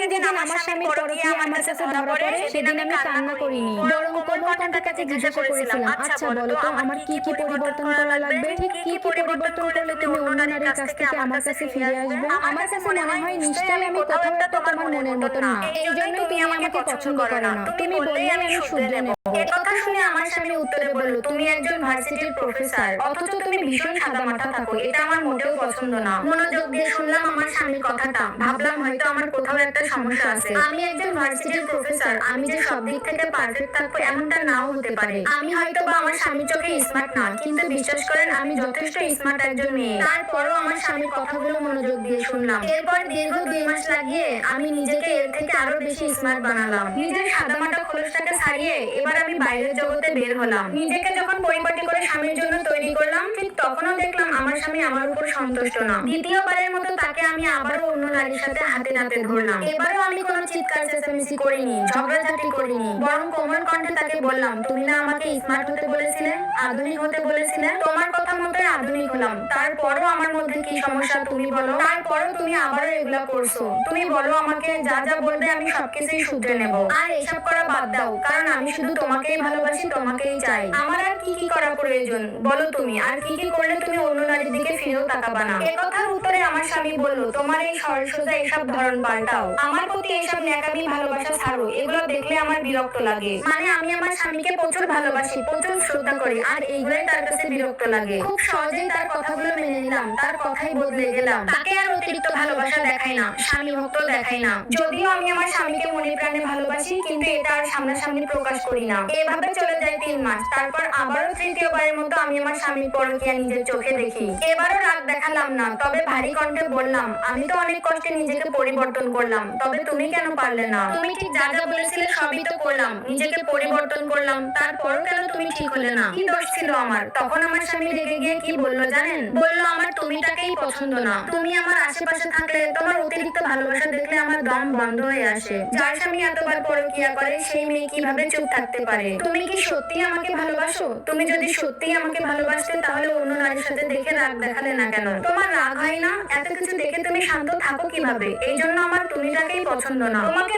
যেদিন আমার স্বামীর পরকীয়া আমার কাছে ধরা পড়ে সেদিন আমি কান্না করিনি। বরং কোমল কণ্ঠের কাছে জিজ্ঞাসা করেছিলাম আচ্ছা বলো তো আমার কি কি পরিবর্তন করা লাগবে? ঠিক কি কি পরিবর্তন করলে তুমি অন্য নারীর কাছ থেকে আমার কাছে ফিরে আসবে? আমার কাছে মনে হয় নিশ্চয়ই আমি কোথাও একটা তোমার মনের মতো না। এই জন্যই তুমি আমাকে পছন্দ করো না। তুমি বললেই আমি শুদ্ধ নেব। কথা শুনে আমার স্বামী উত্তরে বলল তুমি একজন ভার্সিটির প্রফেসর অথচ তুমি ভীষণ সাদা মাথা থাকো এটা আমার মোটেও পছন্দ না মনোযোগ দিয়ে শুনলাম আমার স্বামীর কথাটা ভাবলাম হয়তো আমার কোথাও একটা সমস্যা আছে। আমি একজন ভার্সিটির প্রফেসর আমি যে সব দিক থেকে পারফেক্ট থাকব এমনটা নাও হতে পারে। আমি হয়তো বা আমার স্বামীর চোখে স্মার্ট না কিন্তু বিশ্বাস করেন আমি যথেষ্ট স্মার্ট একজন মেয়ে। তারপরও আমার স্বামীর কথাগুলো মনোযোগ দিয়ে শুনলাম। এরপর দীর্ঘ দুই মাস লাগিয়ে আমি নিজেকে এর থেকে আরও বেশি স্মার্ট বানালাম। নিজের সাদামাটা খোলসটাকে ছাড়িয়ে এবার আমি বাইরের জগতে বের হলাম নিজেকে যখন পরিপাটি করে স্বামীর জন্য তৈরি করলাম ঠিক তখনও দেখলাম আমার স্বামী আমার উপর সন্তুষ্ট না দ্বিতীয়বারের মতো তাকে আমি আবারও অন্য নারীর সাথে হাতে নাতে ধরলাম এবারও আমি কোনো চিৎকার চেঁচামেচি করিনি, ঝগড়াঝাটি করিনি, বরং কোমল কণ্ঠে তাকে বললাম, তুমি না আমাকে স্মার্ট হতে বলেছিলে, আধুনিক হতে বলেছিলে, তোমার কথা মতোই আধুনিক হলাম, তারপরও আমার মধ্যে কি সমস্যা তুমি বলো, তারপরও তুমি আবারও এগুলা করছ, তুমি বলো আমাকে যা যা বলবে আমি সবকিছুই শুধরে নেব, আর এসব করা বাদ দাও, কারণ আমি শুধু তোমাকেই ভালোবাসি, তোমাকেই চাই, আমার আর কি কি করা প্রয়োজন, বলো তুমি, আর কি কি করলে তুমি অন্য নারীর দিকে ফিরেও তাকাবা না? এ কথার উত্তরে আমার স্বামী বলল, তোমার এই সরল সোজা এসব ধরন পাল্টাও আমার প্রতি এইসব ন্যাকামি, ভালোবাসা ছাড়ো, এগুলো দেখলে আমার বিরক্ত লাগে। মানে আমি আমার স্বামীকে প্রচুর ভালোবাসি, প্রচুর শ্রদ্ধা করি, আর এইগুলোই তার কাছে বিরক্ত লাগে। খুব সহজেই তার কথাগুলো মেনে নিলাম, তার কথাই বদলে গেলাম। তাকে আর অতিরিক্ত ভালোবাসা দেখাই না স্বামী ভক্ত দেখাই না। যদিও আমি আমার স্বামীকে মনে প্রাণে ভালোবাসি, কিন্তু এটা আর সামনাসামনি প্রকাশ করি না। এভাবে চলে যায় তিন মাস, তারপর আবারও তৃতীয়বারের মতো আমি আমার স্বামীর পরকীয়া নিজের চোখে দেখি। এবারও রাগ দেখালাম না, তবে ভারী কণ্ঠে বললাম, আমি তো অনেক কষ্টে নিজেকে পরিবর্তন করলাম তবে তুমি কেন পারলে না? তুমি ঠিক যা যা বলেছিলে সবই তো করলাম নিজেকে পরিবর্তন করলাম তারপরও কেন তুমি ঠিক হলে না? কি দোষ ছিল আমার? তখন আমার স্বামী রেগে গিয়ে কি বলল জানেন? বলল আমার তুমিটাকেই পছন্দ না। তুমি আমার আশেপাশে থাকলে তোমার অতিরিক্ত ভালোবাসা দেখলে আমার দম বন্ধ হয়ে আসে। যার স্বামী এতবার পরকিয়া করে সেই মেয়ে কীভাবে চুপ থাকতে পারে? তুমি কি সত্যি আমাকে ভালোবাসো? তুমি যদি সত্যি আমাকে ভালোবাসতে তাহলে অন্য নারীর সাথে দেখে রাগ দেখালে না কেন? তোমার রাগ হয় না? এত কিছু দেখে তুমি শান্ত থাকো কীভাবে? এই জন্য আমার তুমিটাকেই পছন্দ না। তোমাকে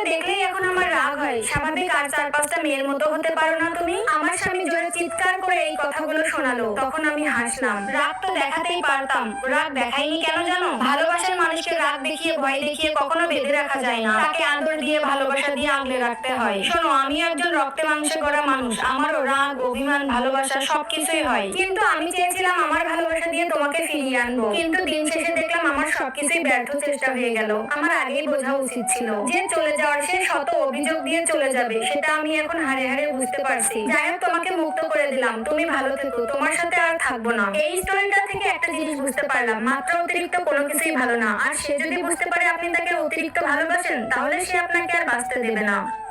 এখন আমার রাগ হয়। স্বাভাবিক আর চার পাঁচটা মেয়ের মতো হতে পারো না তুমি। আমার স্বামী জোরে চিৎকার করে এই কথাগুলো শোনালো। তখন আমি হাসলাম। রাগ তো দেখাতেই পারতাম। রাগ দেখাইনি কেন জানো? ভালোবাসার মানুষকে রাগ দেখিয়ে, ভয় দেখিয়ে কখনো বেঁধে রাখা যায় না। তাকে আদর দিয়ে, ভালোবাসা দিয়ে আগলে রাখতে হয়। শোনো, আমি একজন রক্তে মাংসে করা মানুষ। আমারও রাগ, অভিমান, ভালোবাসা সবকিছুই হয়। কিন্তু আমি চেয়েছিলাম আমার ভালোবাসা দিয়ে তোমাকে ফিরিয়ে আনব। কিন্তু দিন শেষে দেখলাম আমার সবকিছুই ব্যর্থ চেষ্টা হয়ে গেল। আমার আগেই বোঝা উচিত ছিল যে চলে যাওয়ার সে শত অভিযোগ দিয়ে চলে যাবে, সেটা আমি এখন হারে হারে বুঝতে পারছি। যাই হোক, তোমাকে মুক্ত করে দিলাম। তুমি ভালো থেকো। তোমার সাথে আর থাকব না। এই স্টোরিটা থেকে একটা জিনিস বুঝতে পারলাম। মাত্র অতিরিক্ত কোনো কিছুই ভালো না। আর সে যদি বুঝতে পারে আপনি তাকে অতিরিক্ত ভালোবাসেন, তাহলে সে আপনাকে আর বাঁচতে দেবে না।